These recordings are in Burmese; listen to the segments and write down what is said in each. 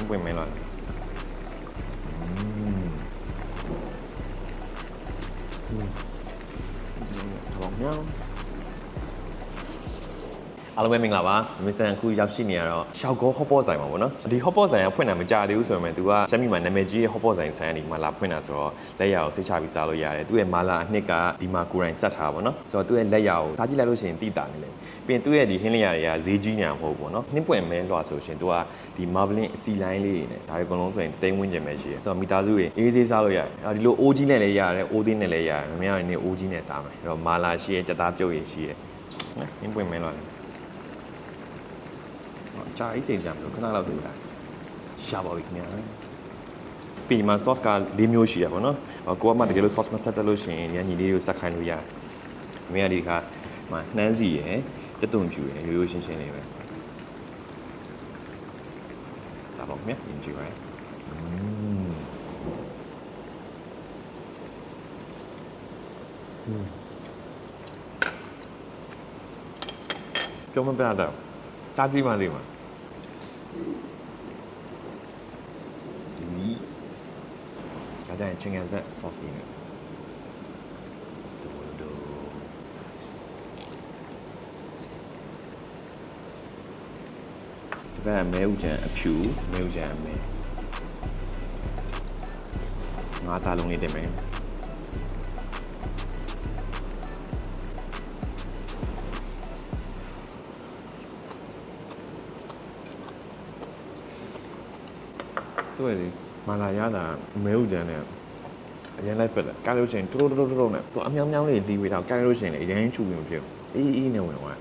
င်းပွင့်မဲလားဆောင်းမြောင်း အားလုံးပဲမင်္ဂလာပါမစ္စန်အခုရောက်ရှိနေရတော့ရှောက်ကောဟော့ပေါ့ဆိုင်ပါဗောနော်ဒီဟော့ပေါ့ဆိုင်ကဖွင့်တာမကြသေးဘူးဆိုပေမဲ့ तू ကရှမ်းပြည်မှာနာမည်ကြီးရဲ့ဟော့ပေါ့ဆိုင်ဆိုင်ကနေမှလာဖွင့်တာဆိုတော့လက်ရအောင်စိတ်ချပြီးစားလို့ရတယ်သူ့ရဲ့မာလာအနှစ်ကဒီမှာကိုယ်တိုင်ဆက်ထားပါဗောနော်ဆိုတော့သူ့ရဲ့လက်ရအောင်စားကြည့်လိုက်လို့ရှိရင်တိတာနေလေပြီးရင်သူ့ရဲ့ဒီဟင်းလျာတွေကဈေးကြီးညာမဟုတ်ဘူးဗောနော်နှင်းပွင့်မဲလွှာဆိုရှင် तू ကဒီ marbling အစီလိုင်းလေးတွေနဲ့ဒါတွေအကုန်လုံးဆိုရင်တိမ်ဝင်းကျင်ပဲရှိတယ်ဆိုတော့မိသားစုတွေအေးဆေးစားလို့ရတယ်အော်ဒီလိုအိုးကြီးနဲ့လည်းရတယ်အိုးသေးနဲ့လည်းရတယ်မင်းကနေအိုးကြီးနဲ့စားမယ်အဲ့တော့မာလာရှိရဲ့ကြက်သားပြုတ်ရည်ရှိရဲ့နော်နှင်းပွင့်မဲလွှာလေး ကြာအေးစိန်ကြမလို့ခဏလောက်ဆိုလာရပါပြီခင်ဗျာပြီးမှ sauce က၄မျိုးရှိရပါတော့ဟောကိုကမှတကယ်လို့ sauce မဆက်တက်လို့ရှိရင်ညညီလေးကိုဆက်ခိုင်းလို့ရတယ်မင်းကဒီခါမှနှမ်းစီရယ်ကြက်သွန်ဖြူရယ်ရိုးရိုးရှင်းရှင်းလေးပဲစားပါဦးမြတ်ရင်ကြည့်ပါဦးပြောမပြတော့စားကြည့်ပါလိမ့် မယ်ဒီဒါကြရင်ချင်းကန်ဆက် sauce လေးနဲ့ဒိုဒိုဒီဘက်မဲဥချံအဖြူမဲဥချံအမဲငါးသားလုံးလေးတင်မယ် တွေ့လေမာလာရတာမဲဥချံနဲ့အရင်လိုက်ပက်တယ်ကားလို့ချင်းတိုးတိုးတိုးတိုးနဲ့သူအမြောင်းမြောင်းလေးတီးဝေးတော့ကားလို့ချင်းလေအရင်ချူပြီးမဖြစ်ဘူးအေးအေးနဲ့ဝင်သွား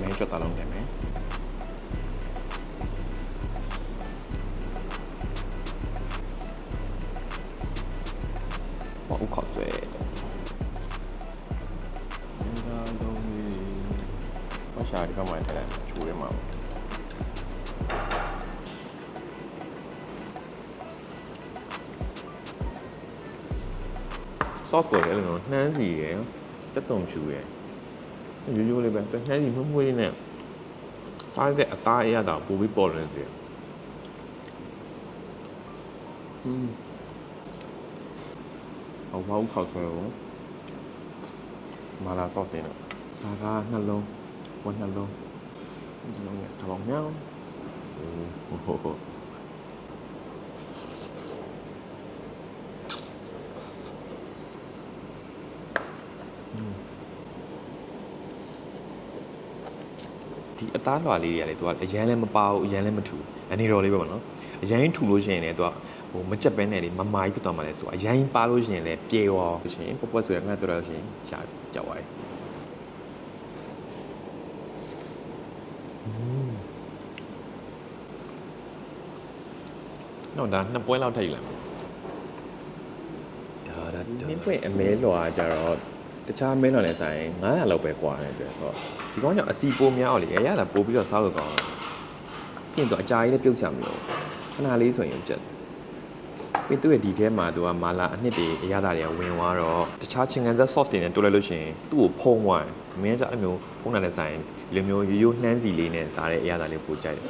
မဲချက်တာလုံးပြန်မယ် မရှာဒီကမှထဲလိုက်ချိုးရမှာပေါ့ဆော့စ်ကိုလည်းအဲ့လိုနှမ်းစီရယ်တက်တုံဖြူရယ်ရိုးရိုးလေးပဲနှမ်းစီမှုမှုလေးနဲ့စားတဲ့အသားအရသာပိုပြီးပေါ်လွင်စေတယ်อืมဟောဘောက်ခောက်ဆွဲကိုမာလာဆော့စ်နေတော့ဒါကနှလုံး ဝနှလုံးနှလုံးနဲ့ဆောင်းမြောင်းဟိုဟိုဟိုဒီအသားလွှာလေးတွေကလေသူကအရန်လည်းမပါဘူးအရန်လည်းမထူအနေတော်လေးပဲပေါ့နော်အရန်ထူလို့ရှိရင်လည်းသူကဟိုမကြက်ပဲနဲ့လေမမာကြီးဖြစ်သွားမှလည်းဆိုအရန်ပါလို့ရှိရင်လည်းပြေရောလို့ရှိရင်ပွက်ပွက်ဆိုရခဏပြောရလို့ရှိရင်ရှာကြောက်သွားတယ် တော့ဒါနှစ်ပွဲလောက်ထည့်ယူလိုက်မယ်ဒါဒါနင်းပွင့်အမဲလွှာကြတော့တခြားမဲလွှာနဲ့ဆိုင်900လောက်ပဲကွာတယ်ပြဆိုတော့ဒီကောင်ကြောင့်အစီပိုများအောင်လေရရတာပိုပြီးတော့စားလို့ကောင်းတယ်ပြင်တော့အကြာကြီးလည်းပြုတ်ချမလို့ခဏလေးဆိုရင်ကျက် ပြီးသူ့ရဲ့ဒီထဲမှာသူကမာလာအနှစ်တွေအရသာတွေကဝင်သွားတော့တခြားချင်းကန်ဆက် sauce တွေနဲ့တိုးလိုက်လို့ရှိရင်သူ့ကိုဖုံးသွားတယ်မင်းကအဲ့လိုမျိုးဖုံးတာနဲ့ဆိုင်ဒီလိုမျိုးရိုးရိုးနှမ်းစီလေးနဲ့စားတဲ့အရသာလေးပိုကြိုက်တယ်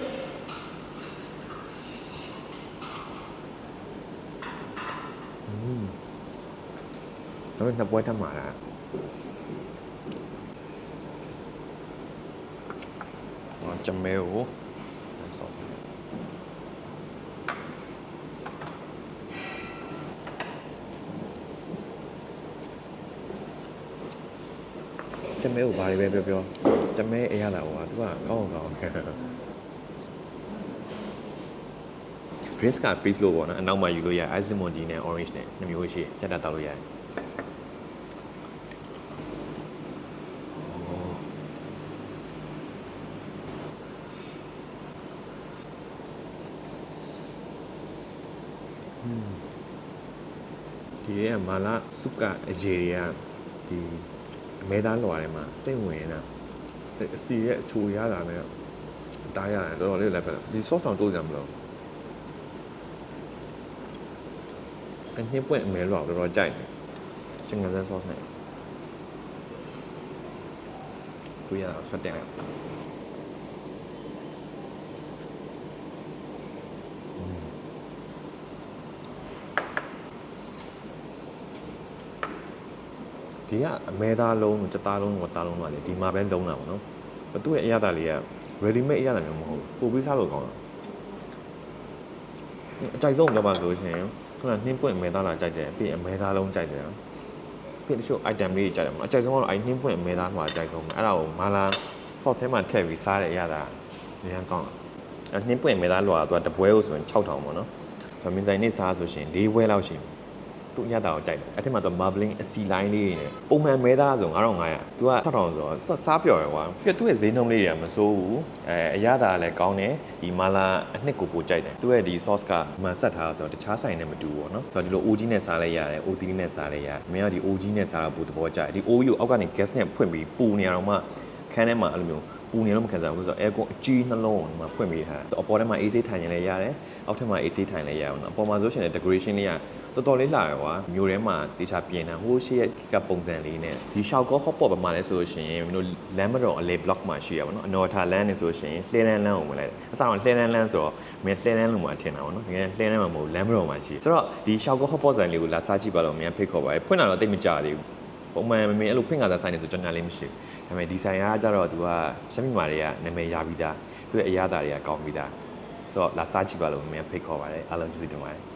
တော့နှစ်ပွဲထပ်မှာလားဟောကြမဲကိုဆော့ ကြမဲကိုဘာတွေပဲပြောပြောကြမဲအရသာဟိုကသူကကောင်းအောင်ကောင်းတယ် drinks က free flow ပေါ့နော်အနောက်မှာယူလို့ရ ice lemon tea နဲ့ orange နဲ့နှစ်မျိုးရှိတယ်တက်တက်တောက်လို့ရတယ်ဒီရဲ့မာလာစုကအရေတွေကဒီအ မဲသားလွာထဲမှာစိတ်ဝင်နေတာအစီရဲ့အချိုရတာနဲ့တားရတယ်တော်တော်လေးလည်းပဲဒီ sauce ဆောင်တိုးကြမလို့အနှစ်ပွင့်အမဲလွာတော်တော်ကြိုက်တယ်ရှင်ငံစန်းဆော့စ်နဲ့ကိုရအောင်ဆွတ်တင် ဒီကအမဲသားလုံးတို့စသားလုံးတို့သားလုံးတို့ကလေဒီမှာပဲလုံးတာပေါ့နော်။သူ့ရဲ့အရသာလေးက ready made အရသာမျိုးမဟုတ်ဘူး။ပို့ပြီးစားလို့ကောင်းတာ။အကြိုက်ဆုံးပြောပါဆိုရှင်ခုနနှင်းပွင့်မဲသားလာကြိုက်တယ်ပြီးရင်အမဲသားလုံးကြိုက်တယ်နော်။ပြီးတချို့ item လေးကြိုက်တယ်မဟုတ်အကြိုက်ဆုံးကတော့အဲ့နှင်းပွင့်အမဲသားမှာအကြိုက်ဆုံးပဲ။အဲ့ဒါကိုမာလာ sauce ထဲမှာထည့်ပြီးစားတဲ့အရသာအရင်ကောင်းတယ်။အဲ့နှင်းပွင့်မဲသားလောကသူကတပွဲကိုဆိုရင်6000ပေါ့နော်။ဆိုတော့မင်းဆိုင်နေစားဆိုရှင်၄ဘွဲလောက်ရှိတယ် သူ့အရတာကိုကြိုက်တယ်အဲ့ထက်မှာတော့ marbling အစီလိုင်းလေးတွေနဲ့ပုံမှန်မဲသားဆို9500 तू က6000ဆိုတော့စစားပြော်ရကွာပြီးတော့သူ့ရဲ့ဈေးနှုန်းလေးတွေကမစိုးဘူးအဲအရတာလည်းကောင်းတယ်ဒီမာလာအနှစ်ကိုပိုကြိုက်တယ်သူ့ရဲ့ဒီ sauce ကမှဆက်ထားဆိုတော့တခြားဆိုင်နဲ့မတူဘူးပေါ့နော်ဆိုတော့ဒီလို OG နဲ့စားလဲရတယ် OT နဲ့စားလဲရတယ်မင်းကဒီ OG နဲ့စားတော့ပိုသဘောကျတယ်ဒီ OG ကိုအောက်ကနေ gas နဲ့ဖွင့်ပြီးပူနေရတော့မှခန်းထဲမှာအဲ့လိုမျိုးပူနေလို့မခံစားဘူးဆိုတော့ aircon အကြီးနှလုံးကိုဒီမှာဖွင့်ပေးထားတယ်အပေါ်ထဲမှာ AC ထိုင်ရင်လည်းရတယ်အောက်ထဲမှာ AC ထိုင်လည်းရအောင်နော်အပေါ်မှာဆိုရှင်လည်း decoration လေးက တော်တော်လေးလှရကွာမျိုးထဲမှာတေချာပြင်တာဟိုးရှိရဲ့ကပုံစံလေးနဲ့ဒီရှောက်ကော hot pot ဘက်မှာလဲဆိုလို့ရှိရင်မင်းတို့လမ်းမတော်အလေ block မှာရှိရပါတော့အနော်ထာလမ်းနေဆိုလို့ရှိရင်လှဲလန်းလန်းကိုဝင်လိုက်တယ်အစားတော့လှဲလန်းလန်းဆိုတော့မင်းလှဲလန်းလုံးမှာထင်တာပေါ့နော်ငယ်လှဲလန်းမှာမဟုတ်လမ်းမတော်မှာရှိဆိုတော့ဒီရှောက်ကော hot pot ဆိုင်လေးကိုလာစားကြည့်ပါလို့မင်းဖိတ်ခေါ်ပါတယ်ဖွင့်လာတော့တိတ်မကြသေးဘူးပုံမှန်မမေအဲ့လိုဖွင့်ကားစားဆိုင်နေဆိုကြော်ညာလေးမရှိဘူးဒါပေမဲ့ဒီဆိုင်ကကြတော့သူကရှမ်းပြည်မာတွေကနာမည်ရပြီးသားသူရဲ့အရသာတွေကကောင်းပြီးသားဆိုတော့လာစားကြည့်ပါလို့မမေဖိတ်ခေါ်ပါတယ်အားလုံးကျေးဇူးတင်ပါတယ်